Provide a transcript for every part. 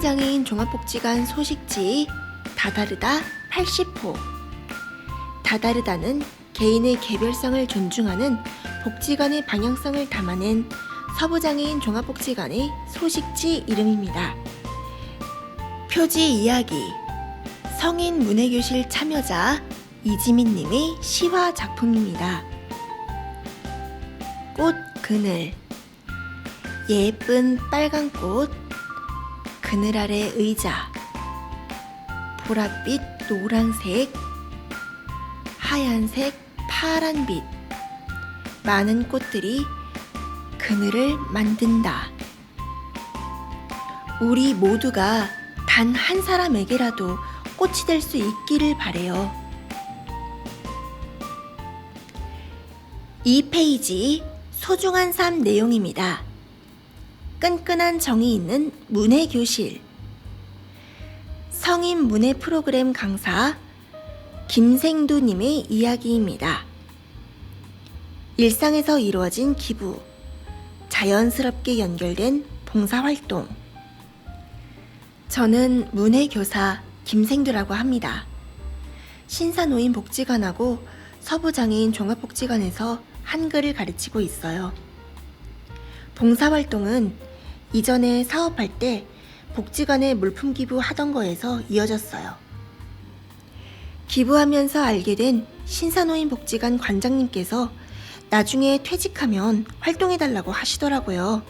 서부장애인 종합복지관 소식지 다다르다 80호 다다르다는 개인의 개별성을 존중하는 복지관의 방향성을 담아낸 서부장애인 종합복지관의 소식지 이름입니다. 표지 이야기 성인 문해교실 참여자 이지민 님의 시화 작품입니다. 꽃 그늘 예쁜 빨간 꽃 그늘 아래 의자 보랏빛 노란색 하얀색 파란빛 많은 꽃들이 그늘을 만든다. 우리 모두가 단 한 사람에게라도 꽃이 될 수 있기를 바래요. 이 페이지 소중한 삶 내용입니다. 끈끈한 정이 있는 문해 교실. 성인 문해 프로그램 강사 김생두 님의 이야기입니다. 일상에서 이루어진 기부, 자연스럽게 연결된 봉사활동. 저는 문해 교사 김생두라고 합니다. 신사노인 복지관하고 서부장애인 종합복지관에서 한글을 가르치고 있어요. 봉사활동은 이전에 사업할 때 복지관에 물품 기부하던 거에서 이어졌어요. 기부하면서 알게 된 신사노인 복지관 관장님께서 나중에 퇴직하면 활동해달라고 하시더라고요.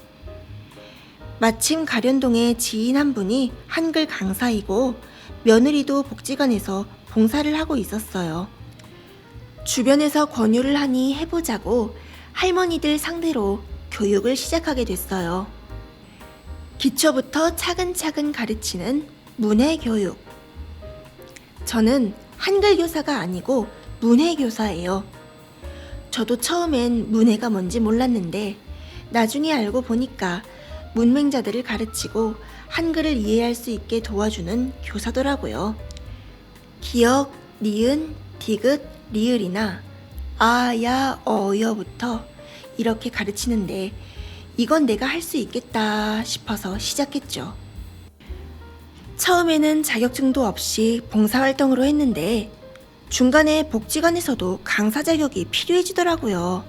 마침 가련동에 지인 한 분이 한글 강사이고 며느리도 복지관에서 봉사를 하고 있었어요. 주변에서 권유를 하니 해보자고 할머니들 상대로 교육을 시작하게 됐어요. 기초부터 차근차근 가르치는 문해 교육. 저는 한글 교사가 아니고 문해 교사예요. 저도 처음엔 문해가 뭔지 몰랐는데 나중에 알고 보니까 문맹자들을 가르치고 한글을 이해할 수 있게 도와주는 교사더라고요. 기억, 니은, 디귿, 리을이나 아, 야, 어 여부터 이렇게 가르치는데 이건 내가 할 수 있겠다 싶어서 시작했죠. 처음에는 자격증도 없이 봉사활동으로 했는데 중간에 복지관에서도 강사 자격이 필요해지더라고요.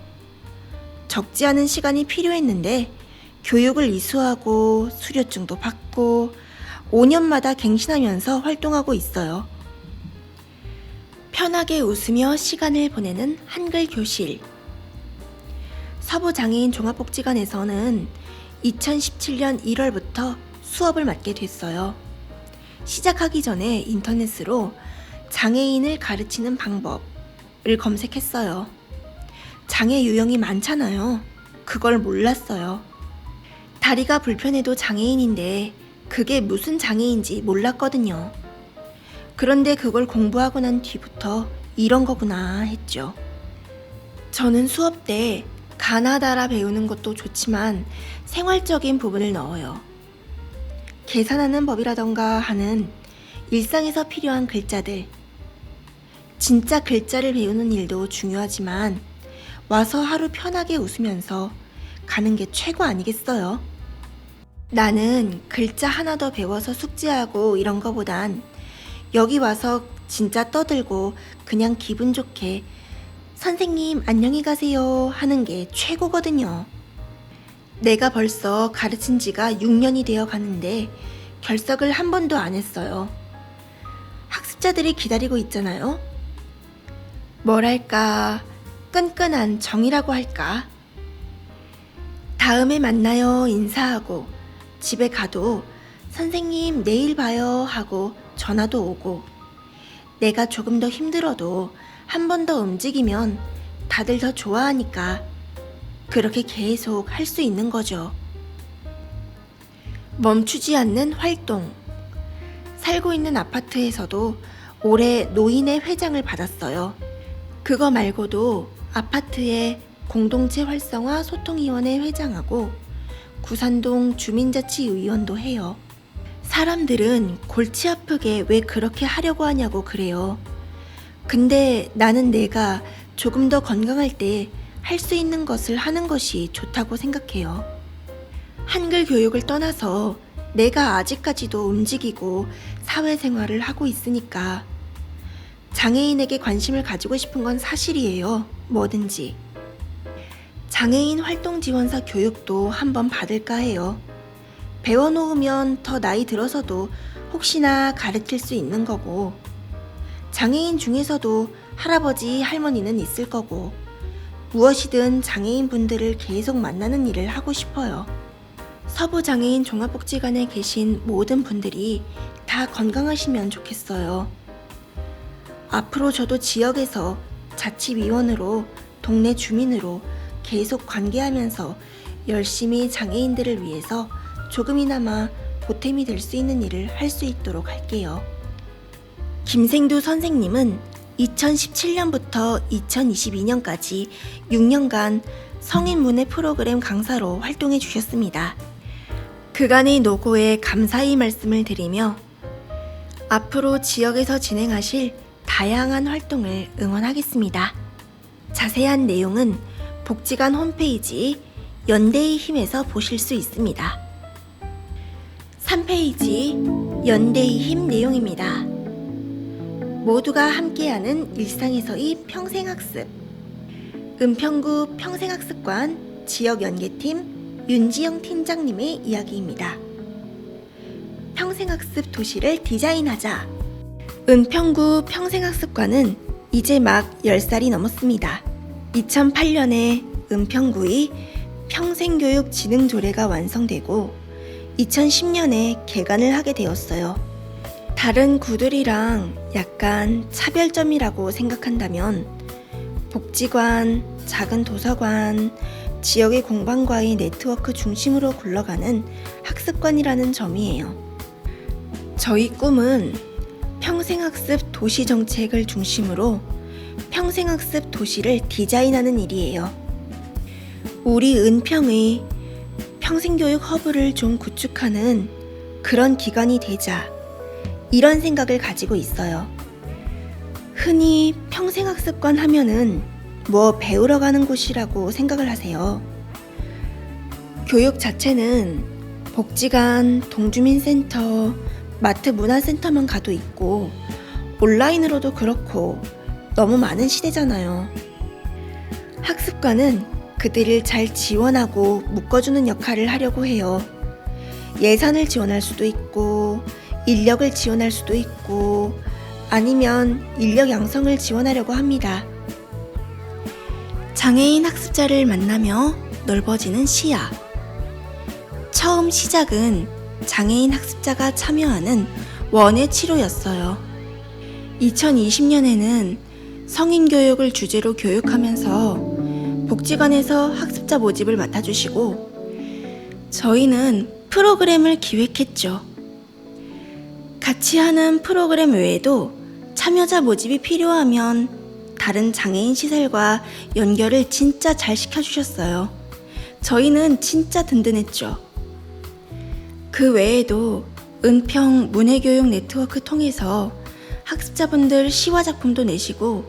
적지 않은 시간이 필요했는데 교육을 이수하고 수료증도 받고 5년마다 갱신하면서 활동하고 있어요. 편하게 웃으며 시간을 보내는 한글 교실. 서부장애인 종합복지관에서는 2017년 1월부터 수업을 맡게 됐어요. 시작하기 전에 인터넷으로 장애인을 가르치는 방법을 검색했어요. 장애 유형이 많잖아요. 그걸 몰랐어요. 다리가 불편해도 장애인인데 그게 무슨 장애인지 몰랐거든요. 그런데 그걸 공부하고 난 뒤부터 이런 거구나 했죠. 저는 수업 때 가나다라 배우는 것도 좋지만 생활적인 부분을 넣어요. 계산하는 법이라던가 하는 일상에서 필요한 글자들. 진짜 글자를 배우는 일도 중요하지만 와서 하루 편하게 웃으면서 가는 게 최고 아니겠어요? 나는 글자 하나 더 배워서 숙제하고 이런 거보단 여기 와서 진짜 떠들고 그냥 기분 좋게 선생님 안녕히 가세요 하는 게 최고거든요. 내가 벌써 가르친 지가 6년이 되어 가는데 결석을 한 번도 안 했어요. 학습자들이 기다리고 있잖아요. 뭐랄까, 끈끈한 정이라고 할까? 다음에 만나요 인사하고 집에 가도 선생님 내일 봐요 하고 전화도 오고 내가 조금 더 힘들어도 한 번 더 움직이면 다들 더 좋아하니까 그렇게 계속 할 수 있는 거죠. 멈추지 않는 활동. 살고 있는 아파트에서도 올해 노인의 회장을 받았어요. 그거 말고도 아파트에 공동체 활성화 소통위원회 회장하고 구산동 주민자치의원도 해요. 사람들은 골치 아프게 왜 그렇게 하려고 하냐고 그래요. 근데 나는 내가 조금 더 건강할 때 할 수 있는 것을 하는 것이 좋다고 생각해요. 한글 교육을 떠나서 내가 아직까지도 움직이고 사회생활을 하고 있으니까 장애인에게 관심을 가지고 싶은 건 사실이에요. 뭐든지. 장애인 활동 지원사 교육도 한번 받을까 해요. 배워놓으면 더 나이 들어서도 혹시나 가르칠 수 있는 거고, 장애인 중에서도 할아버지, 할머니는 있을 거고, 무엇이든 장애인 분들을 계속 만나는 일을 하고 싶어요. 서부 장애인 종합복지관에 계신 모든 분들이 다 건강하시면 좋겠어요. 앞으로 저도 지역에서 자치위원으로 동네 주민으로 계속 관계하면서 열심히 장애인들을 위해서 조금이나마 보탬이 될 수 있는 일을 할 수 있도록 할게요. 김생두 선생님은 2017년부터 2022년까지 6년간 성인 문예 프로그램 강사로 활동해 주셨습니다. 그간의 노고에 감사의 말씀을 드리며 앞으로 지역에서 진행하실 다양한 활동을 응원하겠습니다. 자세한 내용은 복지관 홈페이지 연대의 힘에서 보실 수 있습니다. 3페이지 연대의 힘 내용입니다. 모두가 함께하는 일상에서의 평생학습 은평구 평생학습관 지역연계팀 윤지영 팀장님의 이야기입니다. 평생학습 도시를 디자인하자 은평구 평생학습관은 이제 막 10살이 넘었습니다. 2008년에 은평구의 평생교육 진흥 조례가 완성되고 2010년에 개관을 하게 되었어요. 다른 구들이랑 약간 차별점이라고 생각한다면 복지관, 작은 도서관, 지역의 공방과의 네트워크 중심으로 굴러가는 학습관이라는 점이에요. 저희 꿈은 평생학습 도시 정책을 중심으로 평생학습 도시를 디자인하는 일이에요. 우리 은평의 평생교육 허브를 좀 구축하는 그런 기관이 되자 이런 생각을 가지고 있어요. 흔히 평생학습관 하면은 뭐 배우러 가는 곳이라고 생각을 하세요. 교육 자체는 복지관, 동주민센터, 마트 문화센터만 가도 있고 온라인으로도 그렇고 너무 많은 시대잖아요. 학습관은 그들을 잘 지원하고 묶어주는 역할을 하려고 해요. 예산을 지원할 수도 있고, 인력을 지원할 수도 있고, 아니면 인력 양성을 지원하려고 합니다. 장애인 학습자를 만나며 넓어지는 시야. 처음 시작은 장애인 학습자가 참여하는 원예 치료였어요. 2020년에는 성인 교육을 주제로 교육하면서 복지관에서 학습자 모집을 맡아주시고 저희는 프로그램을 기획했죠. 같이 하는 프로그램 외에도 참여자 모집이 필요하면 다른 장애인 시설과 연결을 진짜 잘 시켜주셨어요. 저희는 진짜 든든했죠. 그 외에도 은평 문해교육 네트워크 통해서 학습자분들 시화 작품도 내시고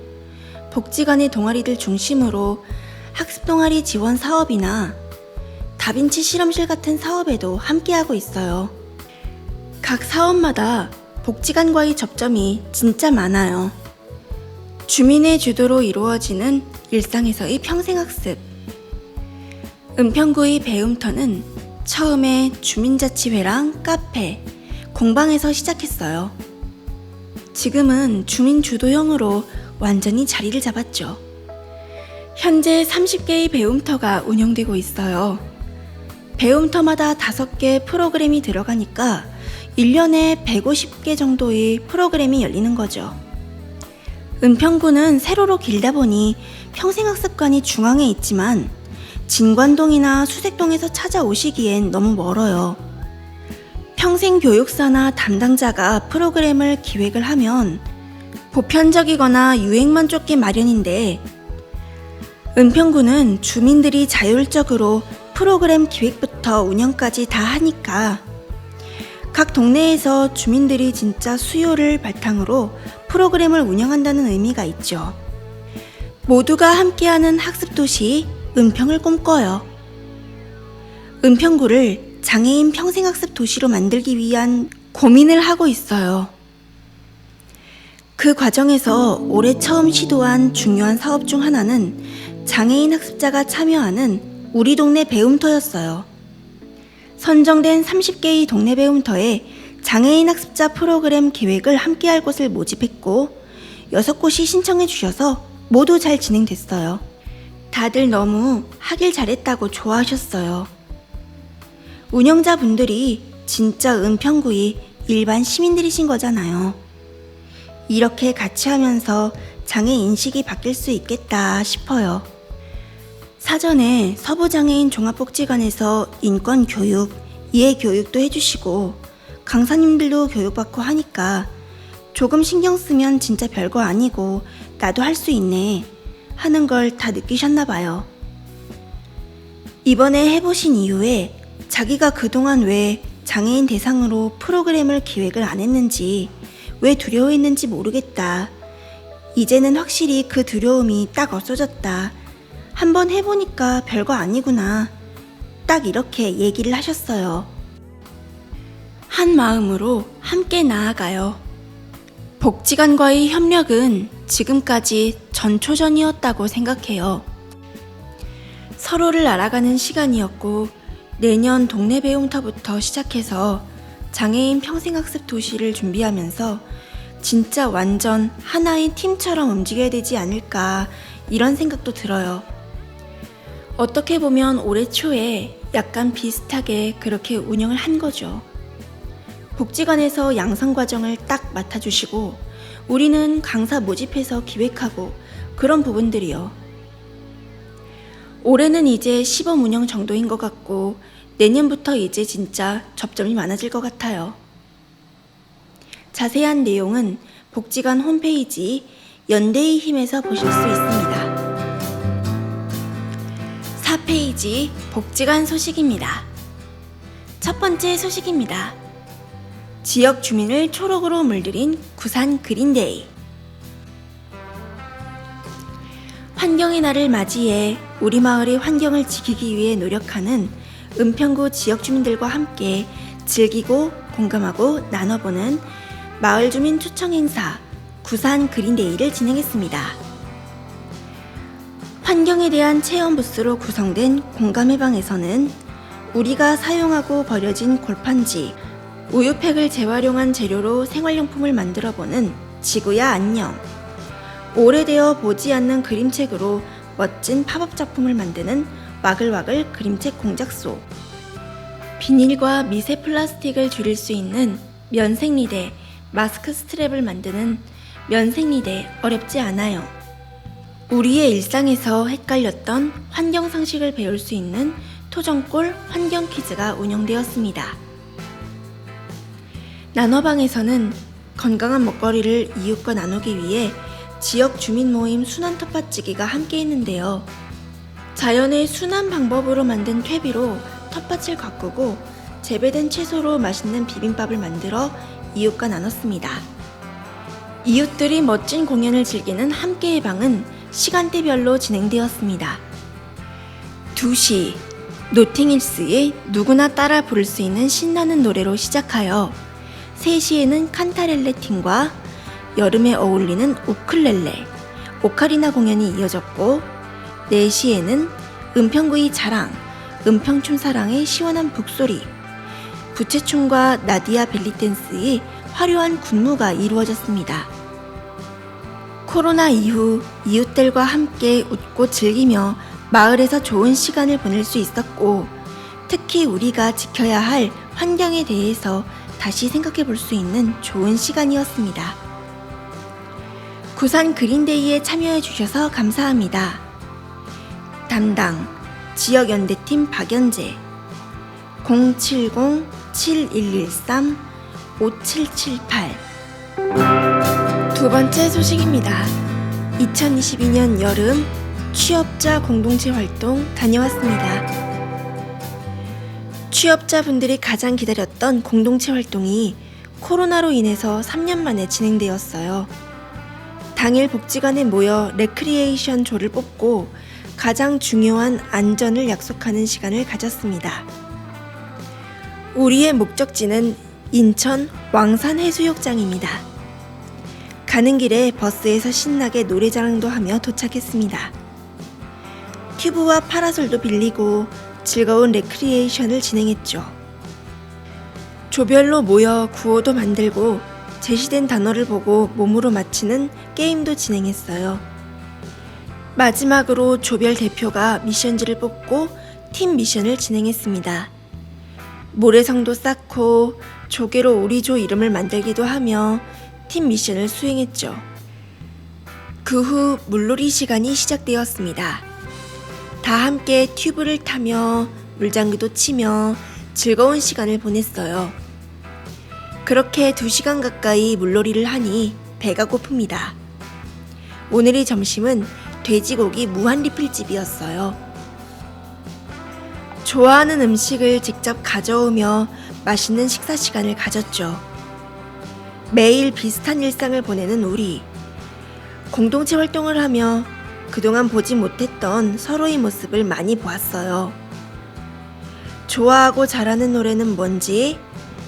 복지관의 동아리들 중심으로 학습 동아리 지원 사업이나 다빈치 실험실 같은 사업에도 함께하고 있어요. 각 사업마다 복지관과의 접점이 진짜 많아요. 주민의 주도로 이루어지는 일상에서의 평생학습. 은평구의 배움터는 처음에 주민자치회랑 카페, 공방에서 시작했어요. 지금은 주민 주도형으로 완전히 자리를 잡았죠. 현재 30개의 배움터가 운영되고 있어요. 배움터마다 5개 프로그램이 들어가니까 1년에 150개 정도의 프로그램이 열리는 거죠. 은평구는 세로로 길다 보니 평생학습관이 중앙에 있지만 진관동이나 수색동에서 찾아오시기엔 너무 멀어요. 평생교육사나 담당자가 프로그램을 기획을 하면 보편적이거나 유행만 쫓기 마련인데 은평구는 주민들이 자율적으로 프로그램 기획부터 운영까지 다 하니까 각 동네에서 주민들이 진짜 수요를 바탕으로 프로그램을 운영한다는 의미가 있죠. 모두가 함께하는 학습도시 은평을 꿈꿔요. 은평구를 장애인 평생학습 도시로 만들기 위한 고민을 하고 있어요. 그 과정에서 올해 처음 시도한 중요한 사업 중 하나는 장애인 학습자가 참여하는 우리 동네 배움터였어요. 선정된 30개의 동네 배움터에 장애인 학습자 프로그램 계획을 함께할 곳을 모집했고, 6곳이 신청해 주셔서 모두 잘 진행됐어요. 다들 너무 하길 잘했다고 좋아하셨어요. 운영자분들이 진짜 은평구의 일반 시민들이신 거잖아요. 이렇게 같이 하면서 장애 인식이 바뀔 수 있겠다 싶어요. 사전에 서부장애인 종합복지관에서 인권 교육, 이해 교육도 해주시고 강사님들도 교육받고 하니까 조금 신경 쓰면 진짜 별거 아니고 나도 할 수 있네 하는 걸 다 느끼셨나 봐요. 이번에 해보신 이후에 자기가 그동안 왜 장애인 대상으로 프로그램을 기획을 안 했는지 왜 두려워했는지 모르겠다. 이제는 확실히 그 두려움이 딱 없어졌다. 한번 해보니까 별거 아니구나. 딱 이렇게 얘기를 하셨어요. 한 마음으로 함께 나아가요. 복지관과의 협력은 지금까지 전초전이었다고 생각해요. 서로를 알아가는 시간이었고, 내년 동네 배움터부터 시작해서 장애인 평생학습 도시를 준비하면서 진짜 완전 하나의 팀처럼 움직여야 되지 않을까 이런 생각도 들어요. 어떻게 보면 올해 초에 약간 비슷하게 그렇게 운영을 한 거죠. 복지관에서 양성 과정을 딱 맡아주시고 우리는 강사 모집해서 기획하고 그런 부분들이요. 올해는 이제 시범 운영 정도인 것 같고 내년부터 이제 진짜 접점이 많아질 것 같아요. 자세한 내용은 복지관 홈페이지 연대의 힘에서 보실 수 있습니다. 4페이지 복지관 소식입니다. 첫 번째 소식입니다. 지역 주민을 초록으로 물들인 구산 그린데이. 환경의 날을 맞이해 우리 마을의 환경을 지키기 위해 노력하는 은평구 지역 주민들과 함께 즐기고 공감하고 나눠보는 마을 주민 초청 행사 구산 그린데이를 진행했습니다. 환경에 대한 체험 부스로 구성된 공감해방에서는 우리가 사용하고 버려진 골판지, 우유팩을 재활용한 재료로 생활용품을 만들어보는 지구야 안녕, 오래되어 보지 않는 그림책으로 멋진 팝업 작품을 만드는 와글와글 그림책 공작소, 비닐과 미세 플라스틱을 줄일 수 있는 면생리대, 마스크 스트랩을 만드는 면생리대 어렵지 않아요. 우리의 일상에서 헷갈렸던 환경 상식을 배울 수 있는 토종골 환경 퀴즈가 운영되었습니다. 나눠방에서는 건강한 먹거리를 이웃과 나누기 위해 지역 주민 모임 순환 텃밭지기가 함께 했는데요. 자연의 순환 방법으로 만든 퇴비로 텃밭을 가꾸고 재배된 채소로 맛있는 비빔밥을 만들어 이웃과 나눴습니다. 이웃들이 멋진 공연을 즐기는 함께의 방은 시간대별로 진행되었습니다. 2시 노팅힐스의 누구나 따라 부를 수 있는 신나는 노래로 시작하여 3시에는 칸타렐레 팀과 여름에 어울리는 우클렐레, 오카리나 공연이 이어졌고 4시에는 은평구의 자랑, 은평춤 사랑의 시원한 북소리, 부채춤과 나디아 벨리댄스의 화려한 군무가 이루어졌습니다. 코로나 이후 이웃들과 함께 웃고 즐기며 마을에서 좋은 시간을 보낼 수 있었고, 특히 우리가 지켜야 할 환경에 대해서 다시 생각해 볼 수 있는 좋은 시간이었습니다. 구산 그린데이에 참여해 주셔서 감사합니다. 담당 지역연대팀 박연재 070-7113-5778 두 번째 소식입니다. 2022년 여름 취업자 공동체 활동 다녀왔습니다. 취업자분들이 가장 기다렸던 공동체 활동이 코로나로 인해서 3년 만에 진행되었어요. 당일 복지관에 모여 레크리에이션 조를 뽑고 가장 중요한 안전을 약속하는 시간을 가졌습니다. 우리의 목적지는 인천 왕산 해수욕장입니다. 가는 길에 버스에서 신나게 노래자랑도 하며 도착했습니다. 튜브와 파라솔도 빌리고 즐거운 레크리에이션을 진행했죠. 조별로 모여 구호도 만들고 제시된 단어를 보고 몸으로 맞히는 게임도 진행했어요. 마지막으로 조별 대표가 미션지를 뽑고 팀 미션을 진행했습니다. 모래성도 쌓고 조개로 우리 조 이름을 만들기도 하며 팀 미션을 수행했죠. 그 후 물놀이 시간이 시작되었습니다. 다 함께 튜브를 타며 물장구도 치며 즐거운 시간을 보냈어요. 그렇게 두 시간 가까이 물놀이를 하니 배가 고픕니다. 오늘의 점심은 돼지고기 무한 리필집이었어요. 좋아하는 음식을 직접 가져오며 맛있는 식사 시간을 가졌죠. 매일 비슷한 일상을 보내는 우리. 공동체 활동을 하며 그동안 보지 못했던 서로의 모습을 많이 보았어요. 좋아하고 잘하는 노래는 뭔지,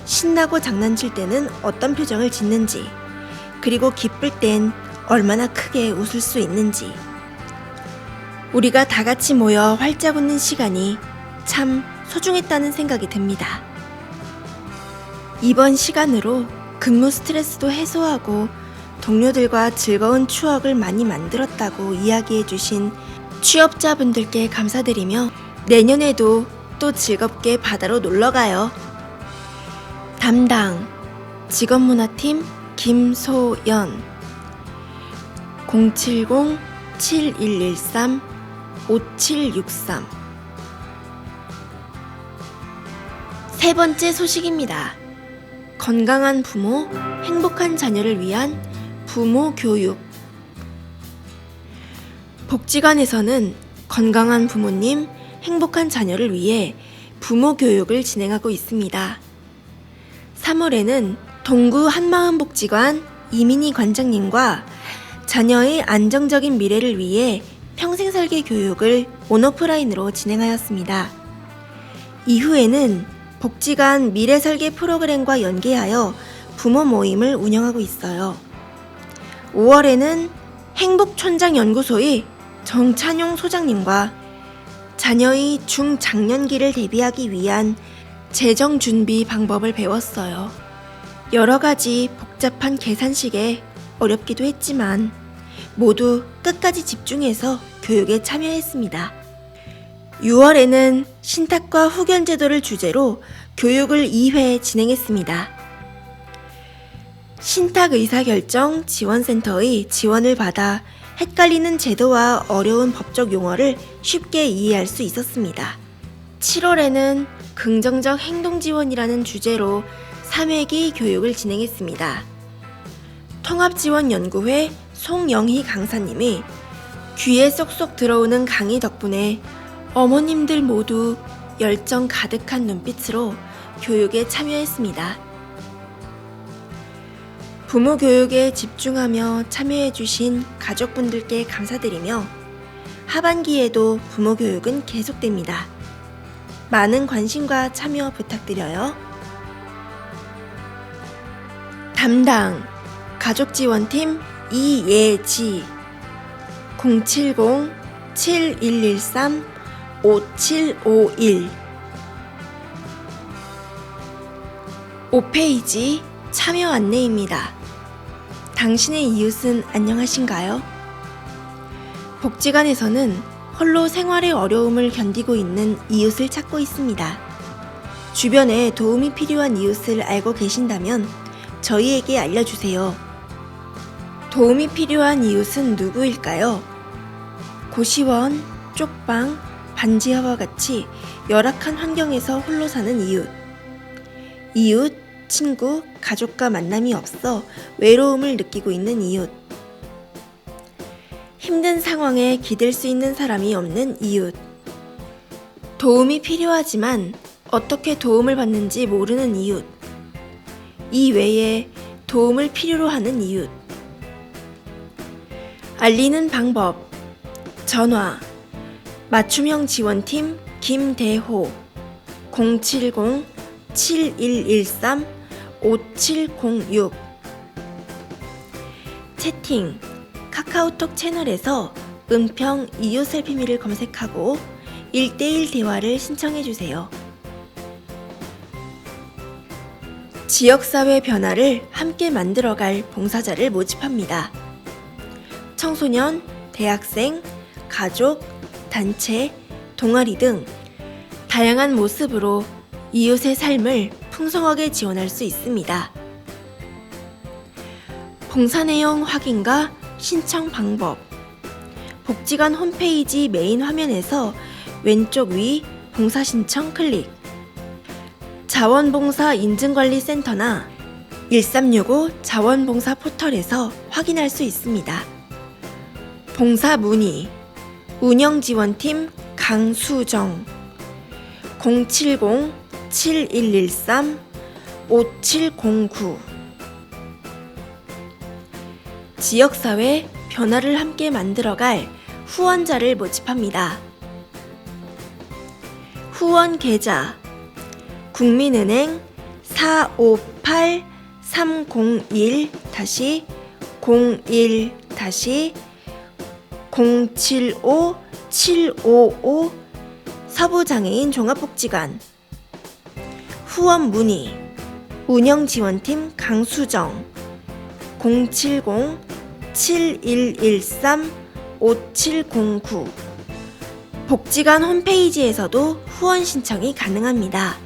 신나고 장난칠 때는 어떤 표정을 짓는지, 그리고 기쁠 땐 얼마나 크게 웃을 수 있는지. 우리가 다 같이 모여 활짝 웃는 시간이 참 소중했다는 생각이 듭니다. 이번 시간으로 근무 스트레스도 해소하고 동료들과 즐거운 추억을 많이 만들었다고 이야기해 주신 취업자분들께 감사드리며 내년에도 또 즐겁게 바다로 놀러 가요. 담당 직업문화팀 김소연 070-7113-5763 세 번째 소식입니다. 건강한 부모, 행복한 자녀를 위한 부모 교육. 복지관에서는 건강한 부모님, 행복한 자녀를 위해 부모 교육을 진행하고 있습니다. 3월에는 동구 한마음복지관 이민희 관장님과 자녀의 안정적인 미래를 위해 평생설계 교육을 온오프라인으로 진행하였습니다. 이후에는 복지관 미래설계 프로그램과 연계하여 부모 모임을 운영하고 있어요. 5월에는 행복촌장연구소의 정찬용 소장님과 자녀의 중장년기를 대비하기 위한 재정 준비 방법을 배웠어요. 여러 가지 복잡한 계산식에 어렵기도 했지만 모두 끝까지 집중해서 교육에 참여했습니다. 6월에는 신탁과 후견 제도를 주제로 교육을 2회 진행했습니다. 신탁 의사결정 지원센터의 지원을 받아 헷갈리는 제도와 어려운 법적 용어를 쉽게 이해할 수 있었습니다. 7월에는 긍정적 행동 지원이라는 주제로 3회기 교육을 진행했습니다. 통합지원연구회 송영희 강사님이 귀에 쏙쏙 들어오는 강의 덕분에 어머님들 모두 열정 가득한 눈빛으로 교육에 참여했습니다. 부모 교육에 집중하며 참여해주신 가족분들께 감사드리며 하반기에도 부모 교육은 계속됩니다. 많은 관심과 참여 부탁드려요. 담당 가족지원팀 이예지 070-7113-5751 5페이지 참여 안내입니다. 당신의 이웃은 안녕하신가요? 복지관에서는 홀로 생활의 어려움을 견디고 있는 이웃을 찾고 있습니다. 주변에 도움이 필요한 이웃을 알고 계신다면 저희에게 알려주세요. 도움이 필요한 이웃은 누구일까요? 고시원, 쪽방, 반지하와 같이 열악한 환경에서 홀로 사는 이웃. 이웃, 친구, 가족과 만남이 없어 외로움을 느끼고 있는 이웃. 힘든 상황에 기댈 수 있는 사람이 없는 이웃. 도움이 필요하지만 어떻게 도움을 받는지 모르는 이웃. 이 외에 도움을 필요로 하는 이웃. 알리는 방법. 전화. 맞춤형 지원팀 김대호. 070 7113 5706 채팅 카카오톡 채널에서 은평 이웃 셀피미를 검색하고 1대1 대화를 신청해 주세요. 지역사회 변화를 함께 만들어갈 봉사자를 모집합니다. 청소년, 대학생, 가족, 단체, 동아리 등 다양한 모습으로 이웃의 삶을 풍성하게 지원할 수 있습니다. 봉사 내용 확인과 신청 방법 복지관 홈페이지 메인 화면에서 왼쪽 위 봉사 신청 클릭 자원봉사 인증관리센터나 1365 자원봉사 포털에서 확인할 수 있습니다. 봉사 문의 운영지원팀 강수정 070-7113-5709 지역사회 변화를 함께 만들어갈 후원자를 모집합니다. 후원 계좌 국민은행 458-301-01 075755 서부장애인 종합복지관 후원 문의 운영지원팀 강수정 070-7113-5709 복지관 홈페이지에서도 후원 신청이 가능합니다.